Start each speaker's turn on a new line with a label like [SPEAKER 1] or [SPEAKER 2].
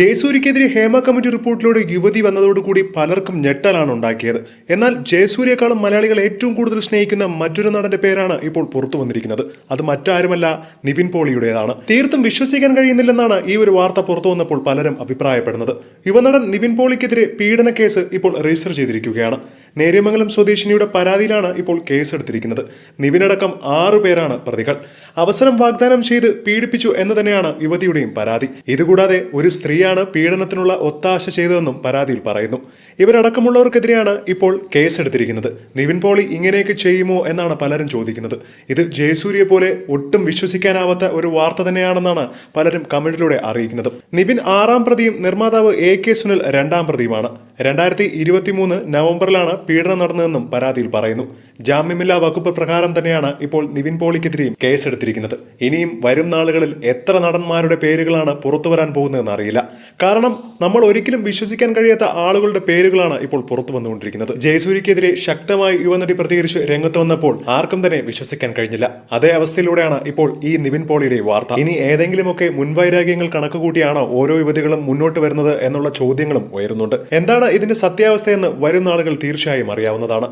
[SPEAKER 1] ജയസൂര്യക്കെതിരെ Hema committee റിപ്പോർട്ടിലൂടെ യുവതി വന്നതോടുകൂടി പലർക്കും ഞെട്ടലാണ് ഉണ്ടാക്കിയത്. എന്നാൽ ജയസൂര്യയെക്കാളും മലയാളികൾ ഏറ്റവും കൂടുതൽ സ്നേഹിക്കുന്ന മറ്റൊരു നടന്റെ പേരാണ് ഇപ്പോൾ പുറത്തു വന്നിരിക്കുന്നത്. അത് മറ്റാരുമല്ല നിവിൻ പോളിയുടേതാണ്. തീർത്തും വിശ്വസിക്കാൻ കഴിയുന്നില്ലെന്നാണ് ഈ ഒരു വാർത്ത പുറത്തു വന്നപ്പോൾ പലരും അഭിപ്രായപ്പെടുന്നത്. യുവനടൻ നിവിൻ പോളിക്കെതിരെ പീഡന കേസ് ഇപ്പോൾ രജിസ്റ്റർ ചെയ്തിരിക്കുകയാണ്. നേര്യമംഗലം സ്വദേശിനിയുടെ പരാതിയിലാണ് ഇപ്പോൾ കേസെടുത്തിരിക്കുന്നത്. നിവിനടക്കം ആറു പേരാണ് പ്രതികൾ. അവസരം വാഗ്ദാനം ചെയ്ത് പീഡിപ്പിച്ചു എന്ന് തന്നെയാണ് യുവതിയുടെയും പരാതി. ഇതുകൂടാതെ ഒരു സ്ത്രീയാണ് പീഡനത്തിനുള്ള ഒത്താശ ചെയ്തതെന്നും പരാതിയിൽ പറയുന്നു. ഇവരടക്കമുള്ളവർക്കെതിരെയാണ് ഇപ്പോൾ കേസെടുത്തിരിക്കുന്നത്. നിവിൻ പോളി ഇങ്ങനെയൊക്കെ ചെയ്യുമോ എന്നാണ് പലരും ചോദിക്കുന്നത്. ഇത് ജയസൂര്യെ പോലെ ഒട്ടും വിശ്വസിക്കാനാവാത്ത ഒരു വാർത്ത തന്നെയാണെന്നാണ് പലരും കമന്റിലൂടെ അറിയിക്കുന്നത്. നിവിൻ ആറാം പ്രതിയും നിർമ്മാതാവ് എ കെ സുനിൽ രണ്ടാം പ്രതിയുമാണ്. രണ്ടായിരത്തി ഇരുപത്തിമൂന്ന് നവംബറിലാണ് പീഡനം നടന്നതെന്നും പരാതിയിൽ പറയുന്നു. ജാമ്യമില്ലാ വകുപ്പ് പ്രകാരം തന്നെയാണ് ഇപ്പോൾ നിവിൻ പോളിക്കെതിരെയും കേസെടുത്തിരിക്കുന്നത്. ഇനിയും വരും നാളുകളിൽ എത്ര നടന്മാരുടെ പേരുകളാണ് പുറത്തു വരാൻ പോകുന്നതെന്ന് അറിയില്ല. കാരണം നമ്മൾ ഒരിക്കലും വിശ്വസിക്കാൻ കഴിയാത്ത ആളുകളുടെ പേരുകളാണ് ഇപ്പോൾ പുറത്തു വന്നുകൊണ്ടിരിക്കുന്നത്. ജയസൂര്യക്കെതിരെ ശക്തമായി യുവനടി പ്രതികരിച്ച് രംഗത്ത് വന്നപ്പോൾ ആർക്കും തന്നെ വിശ്വസിക്കാൻ കഴിഞ്ഞില്ല. അതേ അവസ്ഥയിലൂടെയാണ് ഇപ്പോൾ ഈ നിവിൻ പോളിയുടെ വാർത്ത. ഇനി ഏതെങ്കിലുമൊക്കെ മുൻവൈരാഗ്യങ്ങൾ കണക്കുകൂട്ടിയാണോ ഓരോ യുവതികളും മുന്നോട്ട് വരുന്നത് എന്നുള്ള ചോദ്യങ്ങളും ഉയരുന്നുണ്ട്. എന്താണ് ഇതിന്റെ സത്യാവസ്ഥയെന്ന് വരും നാളുകൾ തീർച്ചയായും അറിയാവുന്നതാണ്.